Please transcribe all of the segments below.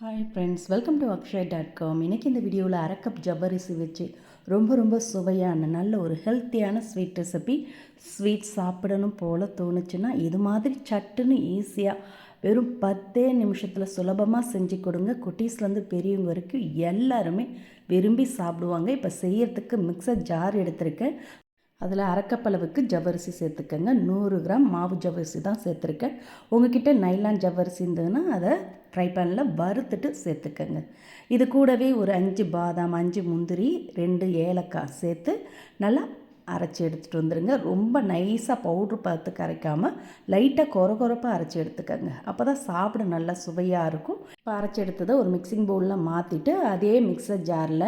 Hi friends welcome to Akshay dot com இன்றைக்கி இந்த வீடியோவில் அரை கப் ஜவ்வரிசி வச்சு ரொம்ப ரொம்ப சுவையான நல்ல ஒரு ஹெல்த்தியான ஸ்வீட் ரெசிபி ஸ்வீட் சாப்பிடணும் போல் தோணுச்சுன்னா இது மாதிரி சட்டுன்னு ஈஸியாக வெறும் பத்தே நிமிஷத்தில் சுலபமாக செஞ்சு கொடுங்க. குட்டீஸ்லேருந்து பெரியவங்க வரைக்கும் எல்லாருமே விரும்பி சாப்பிடுவாங்க. இப்போ செய்யறதுக்கு மிக்சர் ஜார் எடுத்திருக்கேன். அதில் அரைக்கப்பளவுக்கு ஜவ்வரிசி சேர்த்துக்கங்க. நூறு கிராம் மாவு ஜவ்வரிசி தான் சேர்த்துருக்கேன். உங்ககிட்ட நைலான் ஜவ்வரிசி இருந்ததுன்னா அதை ஃப்ரை பேனில் வறுத்துட்டு சேர்த்துக்கங்க. இது கூடவே ஒரு அஞ்சு பாதாம் அஞ்சு முந்திரி ரெண்டு ஏலக்காய் சேர்த்து நல்லா அரைச்சி எடுத்துகிட்டு வந்துடுங்க ரொம்ப நைஸாக பவுட்ரு பார்த்து கரைக்காமல் லைட்டாக குற குறப்பாக அரைச்சி எடுத்துக்கோங்க. அப்போ தான் சாப்பிட நல்லா சுவையாக இருக்கும். இப்போ அரைச்சி எடுத்ததை ஒரு மிக்சிங் பவுலில் மாற்றிட்டு அதே மிக்சர் ஜாரில்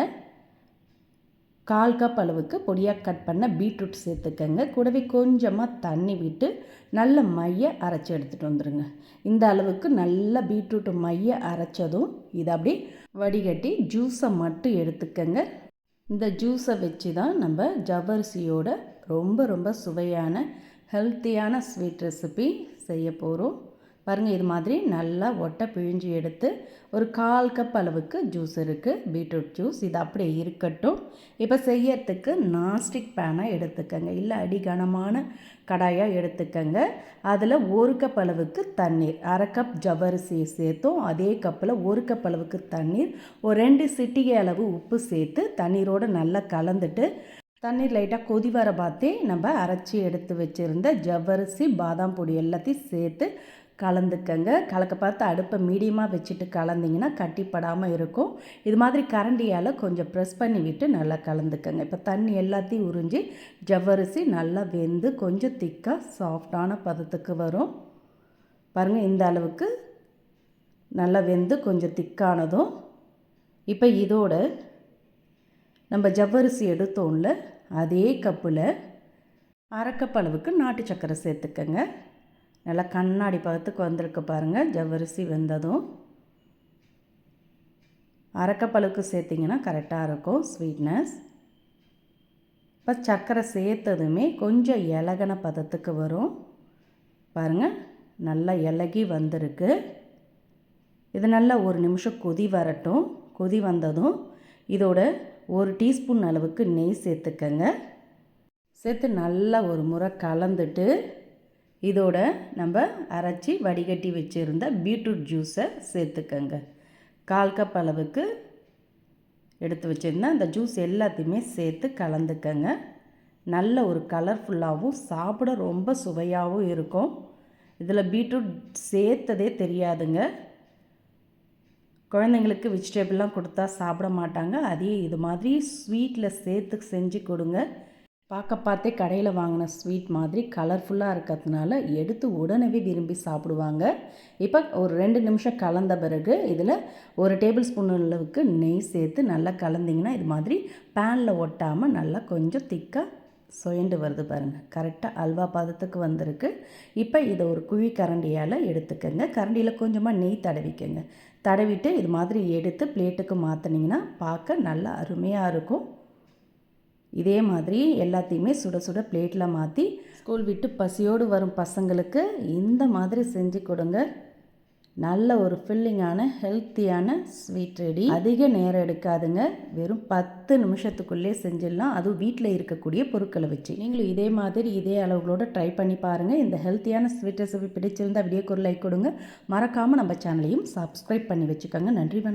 கால் கப் அளவுக்கு பொடியாக கட் பண்ண பீட்ரூட் சேர்த்துக்கங்க. கூடவே கொஞ்சமாக தண்ணி விட்டு நல்ல மைய அரைச்சி எடுத்துகிட்டு வந்துடுங்க இந்த அளவுக்கு நல்ல பீட்ரூட் மைய அரைச்சதும் இதை அப்படியே வடிகட்டி ஜூஸை மட்டும் எடுத்துக்கங்க. இந்த ஜூஸை வச்சு தான் நம்ம ஜவ்வரிசியோட ரொம்ப ரொம்ப சுவையான ஹெல்த்தியான ஸ்வீட் ரெசிபி செய்ய போகிறோம் பாருங்கள் இது மாதிரி நல்லா ஒட்டை பிழிஞ்சு எடுத்து ஒரு கால் கப் அளவுக்கு ஜூஸ் இருக்குது பீட்ரூட் ஜூஸ் இது அப்படியே இருக்கட்டும். இப்போ செய்யறதுக்கு நான்ஸ்டிக் பேனை எடுத்துக்கோங்க. இல்லை அடிகனமான கடாயாக எடுத்துக்கோங்க. அதில் ஒரு கப் அளவுக்கு தண்ணீர் அரை கப் ஜவ்வரிசியை சேர்த்தோம் அதே கப்பில் ஒரு கப் அளவுக்கு தண்ணீர் ஒரு ரெண்டு சிட்டிகை அளவு உப்பு சேர்த்து தண்ணீரோடு நல்லா கலந்துட்டு தண்ணீர் லைட்டாக கொதி வர பார்த்தே நம்ம அரைச்சி எடுத்து வச்சுருந்த ஜவ்வரிசி பாதாம் பொடி எல்லாத்தையும் சேர்த்து கலந்துக்கங்க. கலக்க பார்த்து அடுப்பை மீடியமாக வச்சுட்டு கலந்திங்கன்னா கட்டிப்படாமல் இருக்கும். இது மாதிரி கரண்டியால் கொஞ்சம் ப்ரெஸ் பண்ணி விட்டு நல்லா கலந்துக்கங்க. இப்போ தண்ணி எல்லாத்தையும் உறிஞ்சி ஜவ்வரிசி நல்லா வெந்து கொஞ்சம் திக்காக சாஃப்டான பதத்துக்கு வரும். பாருங்கள் இந்த அளவுக்கு நல்லா வெந்து கொஞ்சம் திக்கானதும். இப்போ இதோட நம்ம ஜவ்வரிசி எடுத்தோம்ல அதே கப்பில் அரைக்கப்பளவுக்கு நாட்டு சக்கரை சேர்த்துக்கங்க. நல்லா கண்ணாடி பதத்துக்கு வந்திருக்கு பாருங்கள் ஜவ்வரிசி வெந்ததும். அரைக்கப்பழுக்கு சேர்த்திங்கன்னா கரெக்டாக இருக்கும். ஸ்வீட்னஸ் இப்போ சர்க்கரை சேர்த்ததுமே கொஞ்சம் இலகன பதத்துக்கு வரும். பாருங்கள் நல்லா இலகி வந்திருக்கு. இது நல்லா ஒரு நிமிஷம் கொதி வரட்டும். கொதி வந்ததும் இதோட ஒரு டீஸ்பூன் அளவுக்கு நெய் சேர்த்துக்கங்க. சேர்த்து நல்லா ஒரு முறை கலந்துட்டு இதோட நம்ம அரைச்சி வடிகட்டி வச்சுருந்த பீட்ரூட் ஜூஸை சேர்த்துக்கங்க. கால் கப் அளவுக்கு எடுத்து வச்சுருந்தேன் அந்த ஜூஸ் எல்லாத்தையுமே சேர்த்து கலந்துக்கங்க. நல்ல ஒரு கலர்ஃபுல்லாகவும் சாப்பிட ரொம்ப சுவையாகவும் இருக்கும். இதில் பீட்ரூட் சேர்த்ததே தெரியாதுங்க. குழந்தைங்களுக்கு வெஜிடபிள்லாம் கொடுத்தா சாப்பிட மாட்டாங்க. அதே இது மாதிரி ஸ்வீட்டில் சேர்த்து செஞ்சு கொடுங்க. பார்க்க பார்த்தே கடையில் வாங்கின ஸ்வீட் மாதிரி கலர்ஃபுல்லாக இருக்கிறதுனால எடுத்து உடனே விரும்பி சாப்பிடுவாங்க. இப்போ ஒரு ரெண்டு நிமிஷம் கலந்த பிறகு இதில் ஒரு டேபிள் ஸ்பூன் அளவுக்கு நெய் சேர்த்து நல்லா கலந்திங்கன்னா இது மாதிரி பேனில் ஒட்டாமல் நல்லா கொஞ்சம் திக்காக சுயண்டு வருது பாருங்கள் கரெக்டாக அல்வா பதத்துக்கு வந்திருக்கு. இப்போ இதை ஒரு குழி கரண்டியால் எடுத்துக்கோங்க. கரண்டியில் கொஞ்சமாக நெய் தடவிக்கோங்க. தடவிட்டு இது மாதிரி எடுத்து பிளேட்டுக்கு மாற்றினீங்கன்னா பார்க்க நல்லா அருமையாக இருக்கும். இதே மாதிரி எல்லாத்தையுமே சுட சுட பிளேட்டில் மாற்றி ஸ்கூல் விட்டு பசியோடு வரும் பசங்களுக்கு இந்த மாதிரி செஞ்சு கொடுங்க. நல்ல ஒரு ஃபில்லிங்கான ஹெல்த்தியான ஸ்வீட் ரெடி அதிக நேரம் எடுக்காதுங்க. வெறும் பத்து நிமிஷத்துக்குள்ளே செஞ்சிடலாம். அதுவும் வீட்டில் இருக்கக்கூடிய பொருட்களை வச்சு. நீங்களும் இதே மாதிரி இதே அளவுகளோட ட்ரை பண்ணி பாருங்கள் இந்த ஹெல்த்தியான ஸ்வீட் ரெசிபி பிடிச்சிருந்தால் வீடியோக்கு ஒரு லைக் கொடுங்க. மறக்காமல் நம்ம சேனலையும் சப்ஸ்கிரைப் பண்ணி வச்சுக்கோங்க. நன்றி வணக்கம்.